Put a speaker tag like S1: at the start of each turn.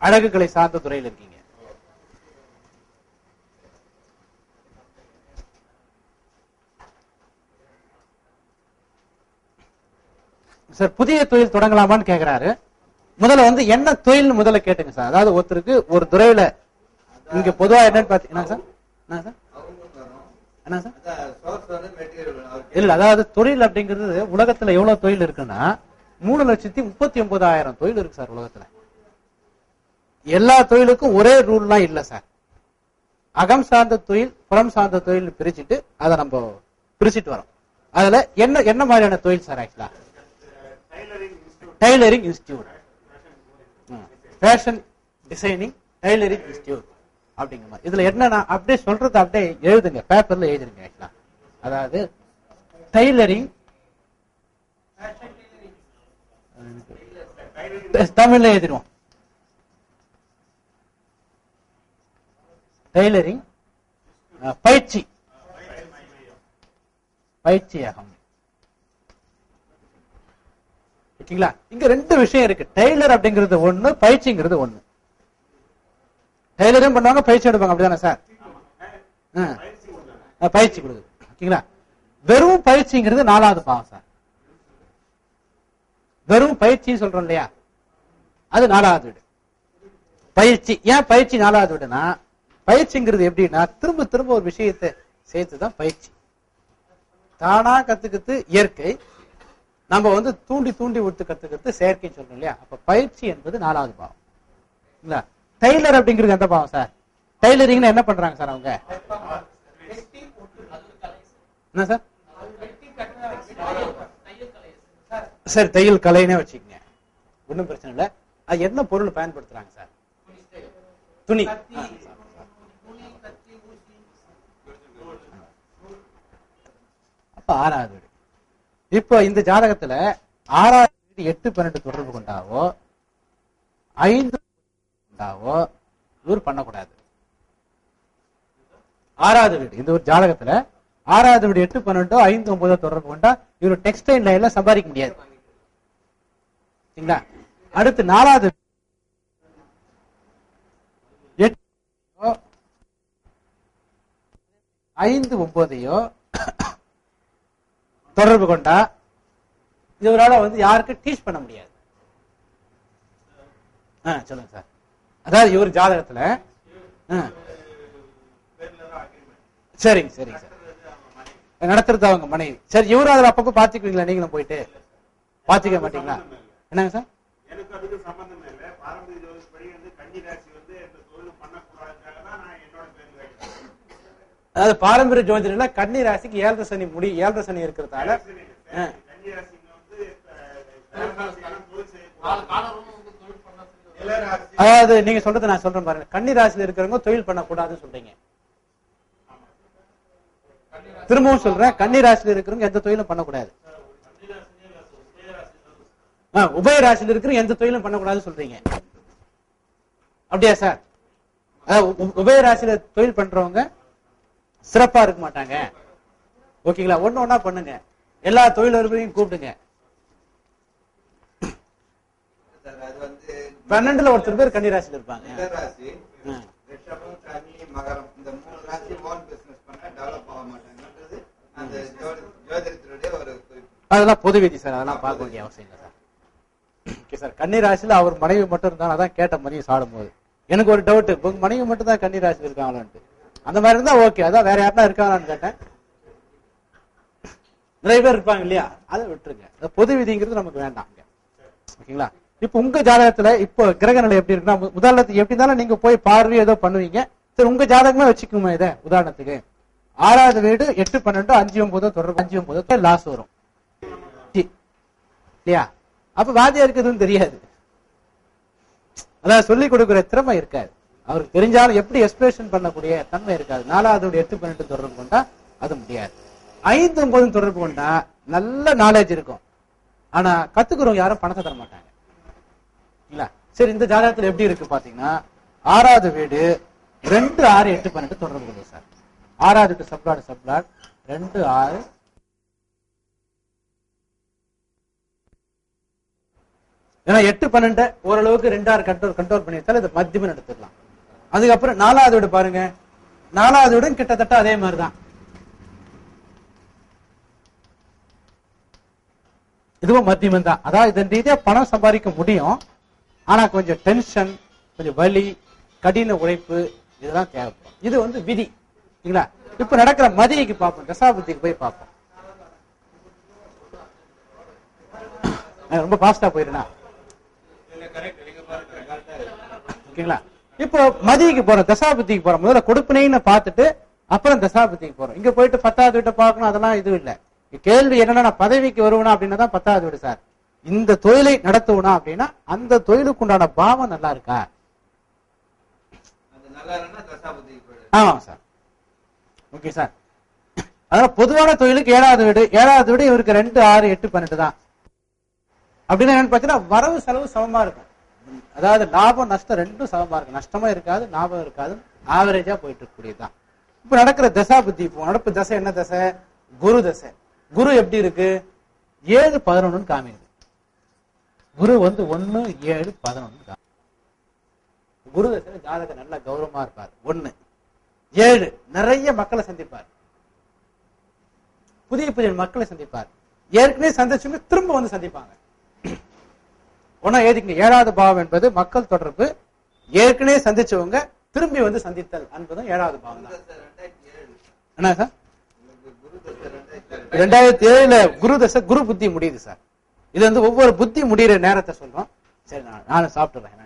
S1: அழகுகளை சார்ந்த துறையில் இருக்கீங்க. சார் புதிய தொழில் தொடங்கலாமான்னு கேக்குறாரு. முதல்ல வந்து என்ன தொழில் முதல்ல கேட்டுங்க சார். அதாவது ஒருத்தருக்கு ஒரு துறையில இங்க பொதுவா என்னன்னு பாத்தீங்கன்னா சார்? என்ன சார்? என்ன சார்? இல்ல அதாவது தொழில் அப்படிங்கிறது உலகத்துல எவ்வளவு தொழில் இருக்குன்னா மூணு லட்சத்தி முப்பத்தி ஒன்பதாயிரம் தொழில் இருக்கு சார் உலகத்துல. எல்லா தொழிலுக்கும் ஒரே ரூல்லாம் இல்ல சார். அகம் சார்ந்த தொழில் புறம் சார்ந்த தொழில் பிரிச்சுட்டு அதை நம்ம பிரிச்சுட்டு வரோம். அதுல என்ன என்ன மாதிரியான தொழில் சார் ஆக்சுவலா? Tailoring institute fashion designing tailoring institute அப்படிங்கிற மாதிரி. இதுல என்ன நான் அப்படியே சொல்றது அப்படியே எழுதுங்க. பேப்பர்ல எழுதுங்க ஆக்சுவலா. அதாவது டைலரிங் தமிழ்ல எழுதிடுவோம் டெய்லரிங் uh, பயிற்சி. பயிற்சியகம் ஓகேங்களா? இங்க ரெண்டு விஷயம் இருக்கு. டெய்லர் அப்படிங்கிறது ஒண்ணு பயிற்சிங்கிறது ஒண்ணு. டெய்லரும் பண்ணுவாங்க பயிற்சி எடுப்பாங்க. அப்படிதானே சார்? பயிற்சி கொடுக்குது. ஓகேங்களா? வெறும் பயிற்சிங்கிறது நாலாவது பாவம் சார். வெறும் பயிற்சி சொல்றோம் இல்லையா? அது நாலாவது வீடு. பயிற்சி. ஏன் பயிற்சி நாலாவது வீடுனா பயிற்சிங்கிறது எப்படின்னா திரும்ப திரும்ப ஒரு விஷயத்தை சேர்த்துதான் பயிற்சி. தானா கத்துக்கிறது இயற்கை நம்ம வந்து தூண்டி தூண்டி விட்டு கத்துக்கிறது செயற்கை சொல்றோம் இல்லையா? அப்ப பயிற்சி என்பது நாலாவது பாவம். இல்ல? டெய்லர் அப்படிங்கிறது எந்த பாவம் சார்? டெய்லரிங்னு என்ன பண்றாங்க சார் அவங்க? என்ன சார்? சார் தையல் கலைனே வச்சுக்கங்க. ஒன்றும் பிரச்சனை இல்ல. அது என்ன பொருள் பயன்படுத்துறாங்க சார்? துணி ஆ, அப்ப ஆறாவது வீடு இப்போ இந்த ஜாதகத்துல ஆறாவது வீடு எட்டு பன்னெண்டு தொடர்பு கொண்டாவோ ஐந்து கொண்டாவோ இவர் பண்ணக்கூடாது. ஆறாவது வீடு இந்த ஒரு ஜாதகத்துல ஆறாவது வீடு எட்டு பன்னெண்டோ ஐந்து ஒன்பதோ தொடர்பு கொண்டா இவர் டெக்ஸ்டைல் லைன்ல சம்பாதிக்க முடியாது. சரிங்களா? அடுத்து நாலாவது ஐந்து ஒன்பதையோ தொடர்பு கொண்டா இவரால வந்து யாருக்கும் டீச் பண்ண முடியாது. ஆ, சொல்லுங்க சார். அதாவது இவர் ஜாதகத்துல சரிங்க சரிங்க சார். நடத்துறது அவங்க மனைவி. சரி இவரும் அதில் அப்பப்போ பார்த்துக்குவீங்களா? நீங்களும் போயிட்டு. பார்த்துக்க மாட்டீங்களா? என்னங்க சார்
S2: எனக்கு அதுக்கு சம்பந்தம் இல்லை பாரம்பரிய ஜோதிஷப்படி வந்து கன்னி ராசி வந்து இந்த தொழில் பண்ணக்கூடாதுக்காக தான் நான் என்னோட பேர் வைக்கிறேன்
S1: அதாவது பாரம்பரிய ஜோதிடர்ல கன்னி ராசிக்கு ஏழரை சனி முடி ஏழரை சனி இருக்கிறதால அதாவது நீங்க சொல்றது நான் சொல்றேன் பாருங்க. கன்னி ராசியில இருக்கிறவங்க தொழில் பண்ணக்கூடாதுன்னு சொல்றீங்க. திரும்பவும் சொல்றேன் கன்னி ராசியில இருக்கிறவங்க எந்த தொழிலும் பண்ணக்கூடாது. உபய ராசியில இருக்கிறவங்க எந்த தொழிலும் பண்ணக்கூடாதுன்னு சொல்றீங்க. அப்படியா சார்? உபய ராசியில தொழில் பண்றவங்க சிறப்பா இருக்க மாட்டாங்க. ஓகேங்களா? ஒண்ணு ஒண்ணா பண்ணுங்க. எல்லா தொழிலதிபரையும் கூப்பிடுங்க. பன்னெண்டுல ஒருத்தர் பேர் கன்னி ராசியில இருப்பாங்க அதெல்லாம் பொது விதி சார். அதெல்லாம் பார்க்க வேண்டிய அவசியம் இல்லை சார். Okay sir. கன்னி ராசியில அவர் மனைவி மட்டும் இருந்தாலும் அதான் கேட்ட மதியம் சாடும் போது எனக்கு ஒரு டவுட் உங்க மனைவி மட்டும் தான் கன்னி ராசியில் இருக்காங்களான்ட்டு. அந்த மாதிரி இருந்தா ஓகே அதான் வேற யாருன்னா இருக்காங்களான்னு கேட்டேன். நிறைய பேர் இருப்பாங்க இல்லையா? அதை விட்டுருங்க. பொது விதிங்கிறது நமக்கு வேண்டாம் ஓகேங்களா? இப்போ உங்க ஜாதகத்துல இப்போ கிரக நிலை எப்படி இருக்குன்னா உதாரணத்துக்கு எப்படி இருந்தாலும் நீங்க போய் பார்வை ஏதோ பண்ணுவீங்க. சரி உங்க ஜாதகமே வச்சுக்குமா இதை. உதாரணத்துக்கு ஆறாவது வீடு எட்டு பன்னெண்டு அஞ்சு ஒன்பதோ தொடர்பு அஞ்சு ஒன்பதோ லாஸ் வரும். இல்லையா? அப்ப வாதியா இருக்குதுன்னு தெரியாது. அதான் சொல்லி கொடுக்குற திறமை இருக்காது. அவருக்கு தெரிஞ்சாலும் எப்படி எக்ஸ்பிரஷன் பண்ணக்கூடிய தன்மை இருக்காது. நாலாவது எட்டு பன்னெண்டு தொடர்பு கொண்டா அது முடியாது. ஐந்து ஒன்பதும் தொடர்பு கொண்டா நல்ல நாலேஜ் இருக்கும். ஆனா கத்துக்கிறவங்க யாரும் பணத்தை தர மாட்டாங்க. இல்ல? சரி இந்த ஜாதகத்துல எப்படி இருக்கு பாத்தீங்கன்னா ஆறாவது வீடு ரெண்டு ஆறு எட்டு பன்னெண்டு தொடர்பு கொண்டு சார். ஆறாவது வீட்டு சப்ளாட் சப்ளாட் ரெண்டு ஆறு. ஏன்னா எட்டு பன்னெண்டு ஓரளவுக்கு ரெண்டாறு கண்ட்ரோல் கண்ட்ரோல் பண்ணி வச்சாலும் இது மத்தியமம் எடுத்துக்கலாம் அதுக்கப்புறம் நாலாவது வீடு பாருங்க. நாலாவது வீடும் கிட்டத்தட்ட அதே மாதிரிதான். இதுவும் மத்தியமம் தான். அதாவது இதன் ரீதியா பணம் சம்பாதிக்க முடியும். ஆனா கொஞ்சம் டென்ஷன் கொஞ்சம் வலி கடின உழைப்பு இதெல்லாம் தேவைப்படும். இது வந்து விதி. சரிங்களா இப்ப நடக்கிற மதியைக்கு பார்ப்போம். தசாபதிக்கு போய் பார்ப்போம். ரொம்ப பாஸ்டா போயிருந்தா ஓகேங்களா? இப்போ மதியக்கு போறோம் தசாபதிக்கு போறோம். முதல்ல கொடுப்பினைன்னு பார்த்துட்டு அப்புறம் தசாபதிக்கு போறோம். இங்க போயிட்டு பத்தாவது வீட்டை பார்க்கணும் அதெல்லாம் இது இல்ல. கேள்வி என்னன்னா நான் பதவிக்கு வருவனா அப்படின்னா தான் பத்தாவது வீடு சார். இந்த தொழிலை நடத்துவனா அப்படின்னா அந்த தொழிலுக்கு உண்டான பாவம் நல்லா இருக்கா? ஆமாம் சார். Okay sir. அதனால பொதுவான தொழிலுக்கு ஏழாவது வீடு ஏழாவது வீடு இவருக்கு ரெண்டு ஆறு எட்டு பன்னெண்டு தான். அப்படின்னா என்னன்னு பார்த்தீங்கன்னா வரவு செலவு சமமா இருக்கும். அதாவது லாபம் நஷ்டம் ரெண்டும் சமமா இருக்கும் நஷ்டமும் இருக்காது லாபம் இருக்காது. ஆவரேஜா போயிட்டு இருக்கக்கூடியதுதான் இப்ப நடக்கிற தசா புத்தி இப்போ நடப்பு தசை என்ன தசை? குரு தசை. குரு எப்படி இருக்கு? ஏழு பதினொன்னு காமிக்குது. குரு வந்து ஒன்னு ஏழு பதினொன்னு குரு தசை ஜாதகம் நல்ல கௌரவமா இருப்பார். ஒண்ணு. ஏழு. நிறைய மக்களை சந்திப்பார். புதிய புதிய மக்களை சந்திப்பார். ஏற்கனவே சந்திச்சுமே திரும்ப வந்து சந்திப்பாங்க. ஒன்னா ஏதிங்க ஏழாவது பாவம் என்பது மக்கள் தொடர்பு. ஏற்கனவே சந்திச்சவங்க திரும்பி வந்து சந்தித்தல் என்பதும் ஏழாவது பாவம் தான். என்ன சார்?
S3: ரெண்டாயிரத்தி
S1: ஏழுல குரு தசை குரு புத்தி முடியுது சார். இது வந்து ஒவ்வொரு புத்தி முடிகிற நேரத்தை சொல்றோம். சரி நான் நானும் சாப்பிட்டுறேன்.